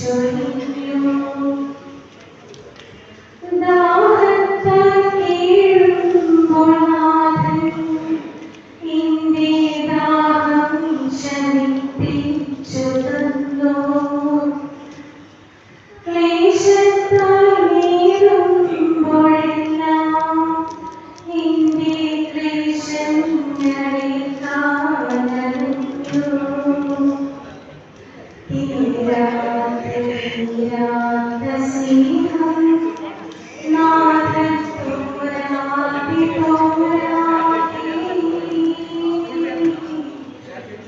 journey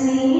assim